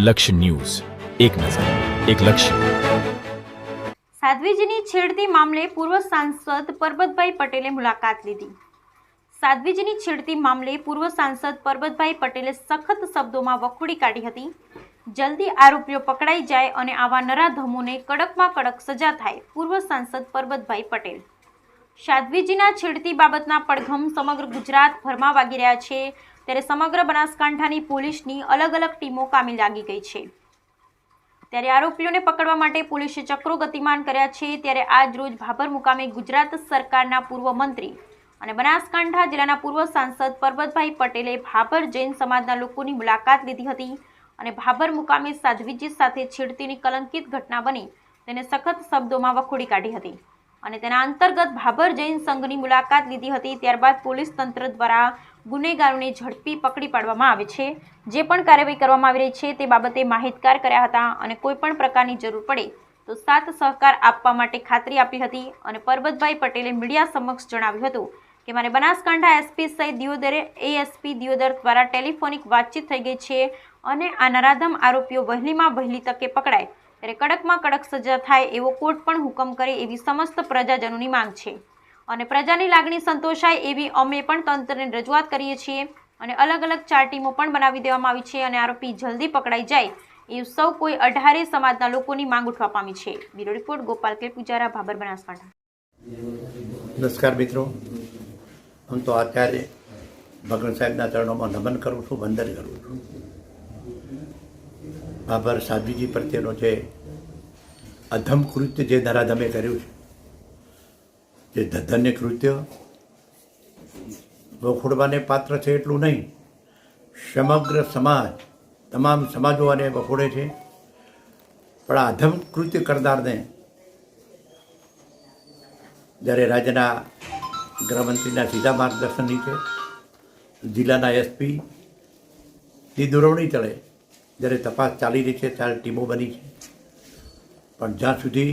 લક્ષ્ય ન્યૂઝ. એક નજર, એક લક્ષ્ય. સાધ્વીજીની છેડતી મામલે પૂર્વ સાંસદ પરબતભાઈ પટેલે મુલાકાત લીધી. સાધ્વીજીની છેડતી મામલે પૂર્વ સાંસદ પરબતભાઈ પટેલે સખત શબ્દોમાં વખોડી કાઢી હતી. જલ્દી આરોપીઓ પકડાઈ જાય અને આવા નરાધમોને કડકમાં કડક સજા થાય, પૂર્વ સાંસદ પરબતભાઈ પટેલ. સાધ્વીજીના છેડતી બાબતના પડઘમ સમગ્ર ગુજરાતભરમાં વાગી રહ્યા છે. ત્યારે સમગ્ર બનાસકાંઠાની પોલીસની અલગ અલગ ટીમો કામે લાગી ગઈ છે. ત્યારે આરોપીઓને પકડવા માટે પોલીસે ચક્રો ગતિમાન કર્યા છે. ત્યારે આજ રોજ ભાભર મુકામે ગુજરાત સરકારના પૂર્વ મંત્રી અને બનાસકાંઠા જિલ્લાના પૂર્વ સાંસદ પરબતભાઈ પટેલે ભાભર જૈન સમાજના લોકોની મુલાકાત લીધી હતી અને ભાભર મુકામે સાધ્વીજી સાથે છેડતીની કલંકિત ઘટના બની તેને સખત શબ્દોમાં વખોડી કાઢી હતી અને તેના અંતર્ગત ભાભર જૈન સંઘની મુલાકાત લીધી હતી. ત્યારબાદ પોલીસ તંત્ર દ્વારા ગુનેગારોને ઝડપી પકડી પાડવામાં આવે છે. જે પણ કાર્યવાહી કરવામાં આવી રહી છે તે બાબતે માહિતગાર કર્યા હતા અને કોઈ પણ પ્રકારની જરૂર પડે તો સાથ સહકાર આપવા માટે ખાતરી આપી હતી અને પરબતભાઈ પટેલે મીડિયા સમક્ષ જણાવ્યું હતું કે મારે બનાસકાંઠા એસપી સહિત દિયોદરે એએસપી દિયોદર દ્વારા ટેલિફોનિક વાતચીત થઈ ગઈ છે અને આ નરાધમ આરોપીઓ વહેલીમાં વહેલી તકે પકડાય. ત્યારે કડકમાં કડક સજા થાય એવો કોર્ટ પણ હુકમ કરે એવી સમસ્ત પ્રજાજનોની માંગ છે. અને પ્રજાની લાગણી સંતોષાય એવી અમે પણ તંત્રને રજૂઆત કરીએ છીએ અને અલગ અલગ ચાર ટીમો પણ બનાવી દેવામાં આવી છે અને આરોપી જલ્દી પકડાઈ જાય એવું સૌ કોઈ અઢારે સમાજના લોકોની માંગ ઉઠવા પામી છે. બ્યુરો રિપોર્ટ, ગોપાલ કે પૂજારા ભાબર બનાસકાંઠા. નમસ્કાર મિત્રો. હું તો અત્યારે ભગવાન સાહેબના ચરણોમાં નમન કરું છું, વંદન કરું છું. બાબર સાધ્વીજી પ્રત્યેનો જે અધમ કૃત્ય જે ધરાધમે કર્યું છે જે ધન્ય કૃત્ય વખોડવાને પાત્ર છે એટલું નહીં. સમગ્ર સમાજ, તમામ સમાજો આને વખોડે છે. પણ આ અધમ કૃત્ય કરનારને જ્યારે રાજ્યના ગૃહમંત્રીના સીધા માર્ગદર્શન નીચે જિલ્લાના એસપી ની દોરવણી ચડે, જ્યારે તપાસ ચાલી રહી છે ત્યારે ટીમો બની છે. પણ જ્યાં સુધી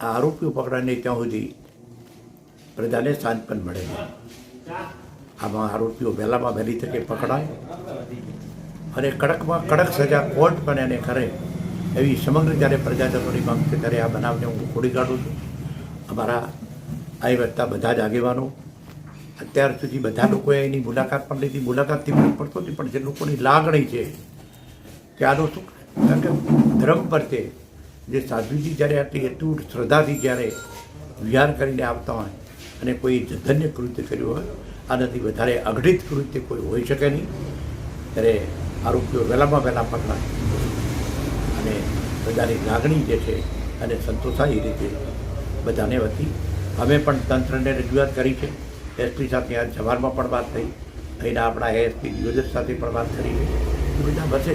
આ આરોપીઓ પકડાય નહીં, ત્યાં સુધી પ્રજાને શાંત પણ મળે છે. આમાં આરોપીઓ વહેલામાં વહેલી તકે પકડાય અને કડકમાં કડક સજા કોર્ટ પણ એને કરે. એવી સમગ્ર જ્યારે પ્રજાજનોની માંગ છે ત્યારે આ બનાવને હું ખોડી કાઢું છું. અમારા વધતા બધા જ આગેવાનો. અત્યાર સુધી બધા લોકોએ એની મુલાકાત પણ લીધી. મુલાકાતથી પણ પડતો હતી પણ જે લોકોની લાગણી છે કે આનો શું કારણ કે ધર્મ પ્રત્યે જે સાધુજી જ્યારે આટલી એટલું શ્રદ્ધાથી જ્યારે વિહાર કરીને આવતા હોય અને કોઈ જધન્ય કૃત્ય કર્યું હોય, આનાથી વધારે અઘટિત કૃત્ય કોઈ હોઈ શકે નહીં. ત્યારે આરોપીઓ વહેલામાં વહેલા પગલાં અને બધાની લાગણી જે છે અને સંતોષાય એ રીતે બધાને વતી. અમે પણ તંત્રને રજૂઆત કરી છે. એસપી સાથે આજ સવારમાં પણ વાત થઈ. અહીંના આપણા એસપી યોજક સાથે પણ વાત કરી છે. એ બધા બસે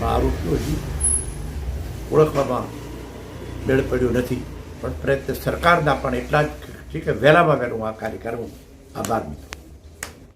પણ આરોપીઓ હજી ઓળખવામાં મેળ પડ્યો નથી. પણ પ્રયત્ન સરકારના પણ એટલા જ છે? કે વહેલામાં વહેલું આ કાર્ય કરવું આભાર મિત્રો.